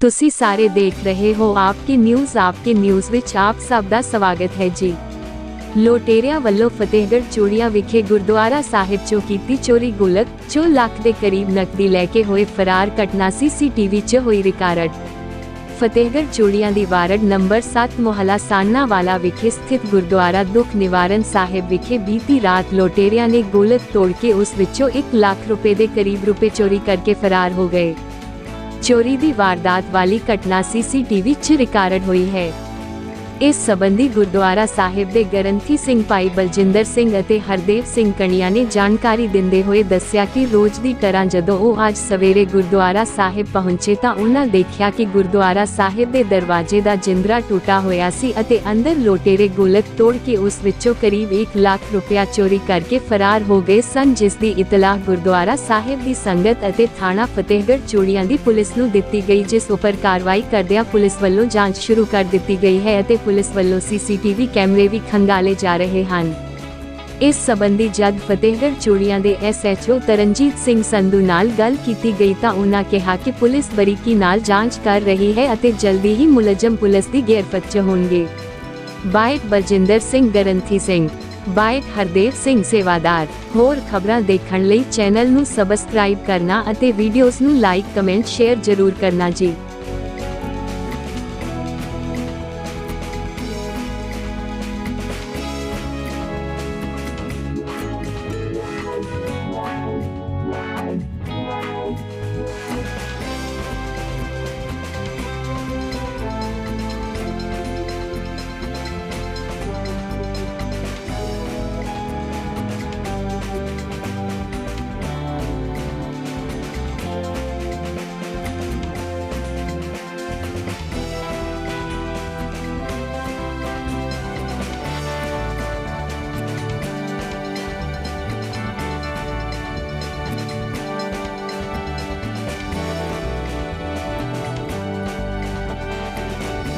ਤੁਸੀਂ ਸਾਰੇ ਦੇਖ ਰਹੇ ਹੋ ਆਪਕੀ ਨਿਊਜ਼ ਆਪਕੇ ਨਿਊਜ਼ ਵਿੱਚ ਆਪ ਸਭ ਦਾ ਸਵਾਗਤ ਹੈ ਜੀ। ਲੋਟੇਰਿਆਂ ਵੱਲੋਂ ਫਤਿਹਗੜ੍ਹ ਚੂੜੀਆਂ ਵਿਖੇ ਗੁਰਦੁਆਰਾ ਸਾਹਿਬ ਚੋਂ ਕੀਤੀ ਚੋਰੀ ਗੁਲਕ 2 ਲੱਖ ਦੇ ਕਰੀਬ ਨਕਦੀ ਲੈ ਕੇ ਹੋਏ ਫਰਾਰ ਘਟਨਾ ਸੀਸੀਟੀਵੀ 'ਚ ਹੋਈ ਰਿਕਾਰਡ। ਫਤਿਹਗੜ੍ਹ ਚੂੜੀਆਂ ਦੀ ਵਾਰਡ ਨੰਬਰ 7 ਮੁਹੱਲਾ ਸਾਨਾ ਵਾਲਾ ਵਿਖੇ ਸਥਿਤ ਗੁਰਦੁਆਰਾ ਦੁੱਖ ਨਿਵਾਰਨ ਸਾਹਿਬ ਵਿਖੇ ਬੀਤੀ ਰਾਤ ਲੋਟੇਰਿਆਂ ਨੇ ਗੋਲਕ ਤੋੜ ਕੇ ਉਸ ਵਿੱਚੋਂ 1 ਲੱਖ ਰੁਪਏ ਦੇ ਕਰੀਬ ਰੁਪਏ ਚੋਰੀ ਕਰਕੇ ਫਰਾਰ ਹੋ ਗਏ। ਚੋਰੀ ਦੀ ਵਾਰਦਾਤ ਵਾਲੀ ਘਟਨਾ ਸੀਸੀਟੀਵੀ 'ਚ ਰਿਕਾਰਡ ਹੋਈ ਹੈ। ਇਸ ਸਬੰਧੀ ਗੁਰਦੁਆਰਾ ਸਾਹਿਬ ਦੇ ਗਰੰਥੀ ਸਿੰਘ ਭਾਈ ਬਲਜਿੰਦਰ ਸਿੰਘ ਅਤੇ ਹਰਦੇਵ ਸਿੰਘ ਕਣੀਆ ਨੇ ਜਾਣਕਾਰੀ ਦਿੰਦੇ ਹੋਏ ਦੱਸਿਆ ਕਿ ਰੋਜ਼ ਦੀ ਤਰ੍ਹਾਂ ਜਦੋਂ ਉਹ ਅੱਜ ਸਵੇਰੇ ਗੁਰਦੁਆਰਾ ਸਾਹਿਬ ਪਹੁੰਚੇ ਤਾਂ ਉਹਨਾਂ ਦੇਖਿਆ ਕਿ ਗੁਰਦੁਆਰਾ ਸਾਹਿਬ ਦੇ ਦਰਵਾਜ਼ੇ ਦਾ ਜਿੰਦਰਾ ਟੁੱਟਾ ਹੋਇਆ ਸੀ ਅਤੇ ਅੰਦਰ ਲੋਟੇਰੇ ਗੋਲਕ ਤੋੜ ਕੇ ਉਸ ਵਿੱਚੋਂ ਕਰੀਬ 1 ਲੱਖ ਰੁਪਇਆ ਚੋਰੀ ਕਰਕੇ ਫਰਾਰ ਹੋ ਗਏ ਸਨ, ਜਿਸ ਦੀ ਇਤਲਾਹ ਗੁਰਦੁਆਰਾ ਸਾਹਿਬ ਦੀ ਸੰਗਤ ਅਤੇ ਥਾਣਾ ਫਤਿਹਗੜ੍ਹ ਚੂੜੀਆਂ ਦੀ ਪੁਲਿਸ ਨੂੰ ਦਿੱਤੀ ਗਈ, ਜਿਸ ਉੱਪਰ ਕਾਰਵਾਈ ਕਰਦਿਆਂ ਪੁਲਿਸ ਵੱਲੋਂ ਜਾਂਚ ਸ਼ੁਰੂ ਕਰ ਦਿੱਤੀ ਗਈ ਹੈ ਅਤੇ ਪੁਲਿਸ ਵੱਲੋਂ ਸੀਸੀਟੀਵੀ ਕੈਮਰੇ ਵੀ ਖੰਗਾਲੇ ਜਾ ਰਹੇ ਹਨ। ਇਸ ਸਬੰਧੀ ਜਦ ਫਤਿਹਗੜ੍ਹ ਚੂੜੀਆਂ ਦੇ ਐਸਐਚਓ ਤਰਨਜੀਤ ਸਿੰਘ ਸੰਧੂ ਨਾਲ ਗੱਲ ਕੀਤੀ ਗਈ ਤਾਂ ਉਹਨਾਂ ਕਿਹਾ ਕਿ ਪੁਲਿਸ ਬਰੀਕੀ ਨਾਲ ਜਾਂਚ ਕਰ ਰਹੀ ਹੈ ਅਤੇ ਜਲਦੀ ਹੀ ਮੁਲਜ਼ਮ ਪੁਲਿਸ ਦੀ ਗ੍ਰਿਫਤ 'ਚ ਹੋਣਗੇ। ਬਾਈਟ ਬਲਜਿੰਦਰ ਸਿੰਘ, ਗਰੰਥੀ ਸਿੰਘ। ਬਾਈਟ ਹਰਦੇਵ ਸਿੰਘ, ਸੇਵਾਦਾਰ। ਹੋਰ ਖਬਰਾਂ ਦੇਖਣ ਲਈ ਚੈਨਲ ਨੂੰ ਸਬਸਕ੍ਰਾਈਬ ਕਰਨਾ ਅਤੇ ਵੀਡੀਓਜ਼ ਨੂੰ ਲਾਈਕ, ਕਮੈਂਟ, ਸ਼ੇਅਰ ਜ਼ਰੂਰ ਕਰਨਾ ਜੀ।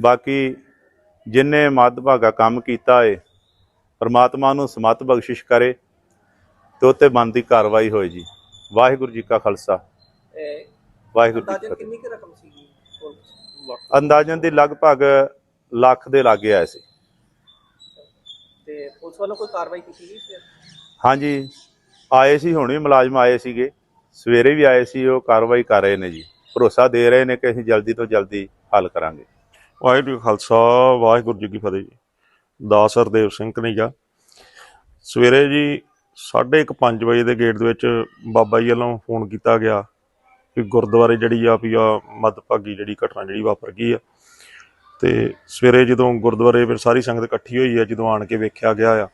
ਬਾਕੀ ਜਿਨੇ ਮੱਧਭਾਗਾ ਕੰਮ ਕੀਤਾ ਏ ਪਰਮਾਤਮਾ ਨੂੰ ਸਮਤ ਬਖਸ਼ਿਸ਼ ਕਰੇ ਤੇ ਉੱਤੇ ਬਣਦੀ ਕਾਰਵਾਈ ਹੋਏ ਜੀ। ਵਾਹਿਗੁਰੂ ਜੀ ਕਾ ਖਾਲਸਾ। ਵਾਹਿਗੁਰੂ ਜੀ ਅੰਦਾਜ਼ਨ ਕਿੰਨੀ ਕੁ ਰਕਮ ਸੀਗੀ? ਕੋਲ? ਅੰਦਾਜ਼ਨ ਦੀ ਲਗਭਗ ਲੱਖ ਦੇ ਲਾਗੇ ਆਇਆ ਸੀ। ਤੇ ਪੁਲਿਸ ਵੱਲੋਂ ਕੋਈ ਕਾਰਵਾਈ ਕੀਤੀ ਗਈ ਸੀ? ਹਾਂਜੀ ਆਏ ਸੀ ਹੁਣ ਵੀ ਮੁਲਾਜ਼ਮ ਆਏ ਸੀਗੇ। ਸਵੇਰੇ ਵੀ ਆਏ ਸੀ ਉਹ ਕਾਰਵਾਈ ਕਰ ਰਹੇ ਨੇ ਜੀ। ਭਰੋਸਾ ਦੇ ਰਹੇ ਨੇ ਕਿ ਅਸੀਂ ਜਲਦੀ ਤੋਂ ਜਲਦੀ ਹੱਲ ਕਰਾਂਗੇ। ਵਾਹਿਗੁਰੂ ਖਾਲਸਾ, ਵਾਹਿਗੁਰੂ ਜੀ ਕੀ ਫਤਿਹ ਜੀ। ਦਾਸ ਹਰਦੇਵ ਸਿੰਘ ਕਨਈਆ ਸਵੇਰੇ ਜੀ 5:30 ਵਜੇ ਦੇ ਗੇਟ ਦੇ ਵਿੱਚ ਬਾਬਾ ਜੀ ਵੱਲੋਂ ਫੋਨ ਕੀਤਾ ਗਿਆ ਕਿ ਗੁਰਦੁਆਰੇ ਜਿਹੜੀ ਆ ਵੀ ਆ ਮੱਧਭਾਗੀ ਜਿਹੜੀ ਘਟਨਾ ਜਿਹੜੀ ਵਾਪਰ ਗਈ ਆ। ਤੇ ਸਵੇਰੇ ਜਦੋਂ ਗੁਰਦੁਆਰੇ ਫਿਰ ਸਾਰੀ ਸੰਗਤ ਇਕੱਠੀ ਹੋਈ ਆ, ਜਦੋਂ ਆਣ ਕੇ ਵੇਖਿਆ ਗਿਆ ਆ,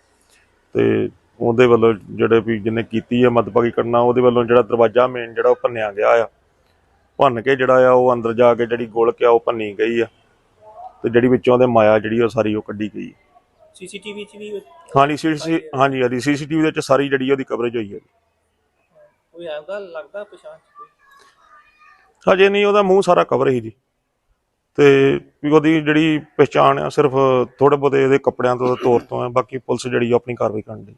ਤੇ ਉਹਦੇ ਵੱਲੋਂ ਜਿਹੜੇ ਵੀ ਜਿਹਨੇ ਕੀਤੀ ਆ ਮੱਧਭਾਗੀ ਘਟਨਾ, ਉਹਦੇ ਵੱਲੋਂ ਜਿਹੜਾ ਦਰਵਾਜ਼ਾ ਮੇਨ ਜਿਹੜਾ ਉਹ ਭੰਨਿਆ ਗਿਆ ਆ। ਭੰਨ ਕੇ ਜਿਹੜਾ ਆ ਉਹ ਅੰਦਰ ਜਾ ਕੇ ਜਿਹੜੀ ਗੋਲਕ ਆ ਉਹ ਭੰਨੀ ਗਈ ਆ। ਤੇ ਜਿਹੜੀ ਵਿੱਚੋਂ ਦੇ ਮਾਇਆ ਜਿਹੜੀ ਉਹ ਸਾਰੀ ਉਹ ਕੱਢੀ ਗਈ। ਸੀਸੀਟੀਵੀ 'ਚ ਵੀ ਹਾਂਜੀ ਸੀਸੀ ਹਾਂਜੀ ਹਾਂਜੀ ਸੀਸੀਟੀਵੀ ਦੇ ਵਿੱਚ ਸਾਰੀ ਜਿਹੜੀ ਉਹਦੀ ਕਵਰੇਜ ਹੋਈ ਹੈ। ਕੋਈ ਆਉਂਦਾ ਲੱਗਦਾ ਪਛਾਣ ਕੋਈ? ਹਜੇ ਨਹੀਂ ਉਹਦਾ ਮੂੰਹ ਸਾਰਾ ਕਵਰ ਹੀ ਜੀ। ਤੇ ਵੀ ਉਹਦੀ ਜਿਹੜੀ ਪਛਾਣ ਆ ਸਿਰਫ ਥੋੜੇ ਬਹੁਤੇ ਇਹਦੇ ਕੱਪੜਿਆਂ ਤੋਂ ਤੌਰ ਤੋਂ ਹੈ ਬਾਕੀ ਪੁਲਿਸ ਜਿਹੜੀ ਆ ਆਪਣੀ ਕਾਰਵਾਈ ਕਰਨ ਦੀ